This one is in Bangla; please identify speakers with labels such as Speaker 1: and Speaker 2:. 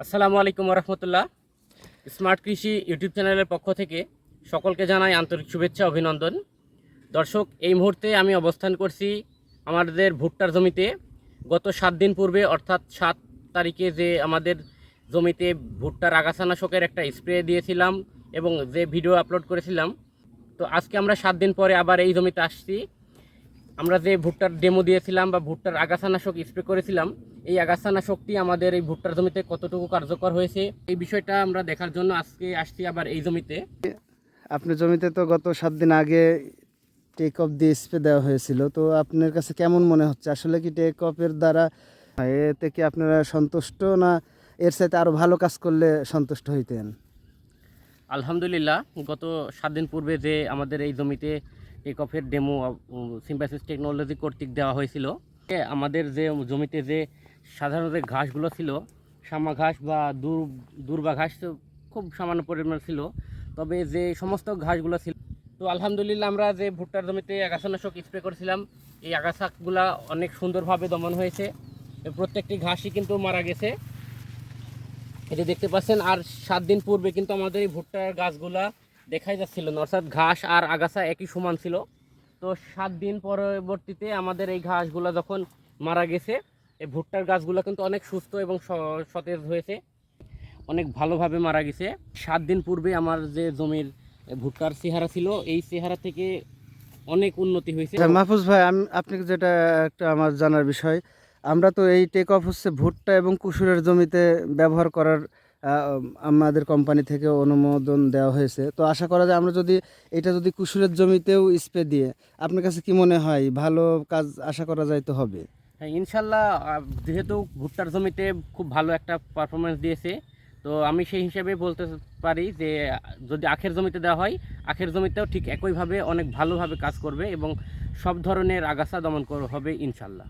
Speaker 1: আসসালামু আলাইকুম রহমতুল্লাহ স্মার্ট কৃষি ইউটিউব চ্যানেলের পক্ষ থেকে সকলকে জানাই আন্তরিক শুভেচ্ছা, অভিনন্দন। দর্শক, এই মুহূর্তে আমি অবস্থান করছি আমাদের ভুট্টার জমিতে। গত সাত দিন পূর্বে, অর্থাৎ সাত তারিখে যে আমাদের জমিতে ভুট্টার আগাছানাশকের একটা স্প্রে দিয়েছিলাম এবং যে ভিডিও আপলোড করেছিলাম, তো আজকে আমরা সাত দিন পরে আবার এই জমিতে আসছি। আমরা যে ভুট্টার ডেমো দিয়েছিলাম বা ভুট্টার আগাছানাশক স্প্রে করেছিলাম এই আগাছানাশকটি আমাদের এই ভুট্টার জমিতে কতটুকু কার্যকর হয়েছে? এই বিষয়টা আমরা দেখার জন্য আজকে আসছি আবার এই জমিতে।
Speaker 2: আপনার জমিতে তো গত সাত দিন আগে টেক অফ দিয়ে স্প্রে দেওয়া হয়েছিল। তো আপনার কাছে কেমন মনে হচ্ছে? আসলে কি টেক অফের দ্বারা এতে কি আপনারা সন্তুষ্ট না এর সাথে আরও ভালো কাজ করলে সন্তুষ্ট হইতেন?
Speaker 1: আলহামদুলিল্লাহ গত সাত দিন পূর্বে যে আমাদের এই জমিতে টেক অফের ডেমো সিম্পাসিস টেকনোলজি কর্তৃক দেওয়া হয়েছিল। আমাদের যে জমিতে যে সাধারণত ঘাসগুলো ছিল, শ্যামা ঘাস বা দূর, দূর্বা ঘাস খুব সামান্য পরিমাণ ছিল, তবে যে সমস্ত ঘাসগুলো ছিল, তো আলহামদুলিল্লাহ আমরা যে ভুট্টার জমিতে আগাছানাশক স্প্রে করেছিলাম, এই আগাছাগুলা অনেক সুন্দরভাবে দমন হয়েছে। প্রত্যেকটি ঘাসই কিন্তু মারা গেছে। যে দেখতে পাচ্ছেন, আর সাত দিন পূর্বে কিন্তু আমাদের এই ভুট্টার গাছগুলা দেখাই যাচ্ছিল, অর্থাৎ ঘাস আর আগাছা একই সমান ছিল। তো সাত দিন পরবর্তীতে আমাদের এই ঘাসগুলা যখন মারা গেছে এই ভুট্টার গাছগুলো কিন্তু অনেক সুস্থ এবং সতেজ হয়েছে। অনেক ভালোভাবে মারা গেছে। সাত দিন পূর্বে আমার যে জমির ভুট্টার চেহারা ছিল এই চেহারা থেকে অনেক উন্নতি হয়েছে।
Speaker 2: আচ্ছা, মাহফুজ ভাই আমি আপনাকে যেটা একটা আমার জানার বিষয় আমরা তো এই টেক অফ হচ্ছে ভুট্টা এবং কুসুরের জমিতে ব্যবহার করার আমাদের কোম্পানি থেকে অনুমোদন দেওয়া হয়েছে। তো আশা করা যায় আমরা যদি এটা যদি কুসুরের জমিতেও স্প্রে দিয়ে, আপনার কাছে কি মনে হয় ভালো কাজ আশা করা যায় তো হবে?
Speaker 1: হ্যাঁ ইনশাল্লাহ যেহেতু ভুট্টার জমিতে খুব ভালো একটা পারফরমেন্স দিয়েছে, তো আমি সেই হিসেবে বলতে পারি যে, যদি আখের জমিতে দেওয়া হয়, আখের জমিতেও ঠিক একইভাবে অনেক ভালোভাবে কাজ করবে এবং সব ধরনের আগাছা দমন হবে ইনশাল্লাহ।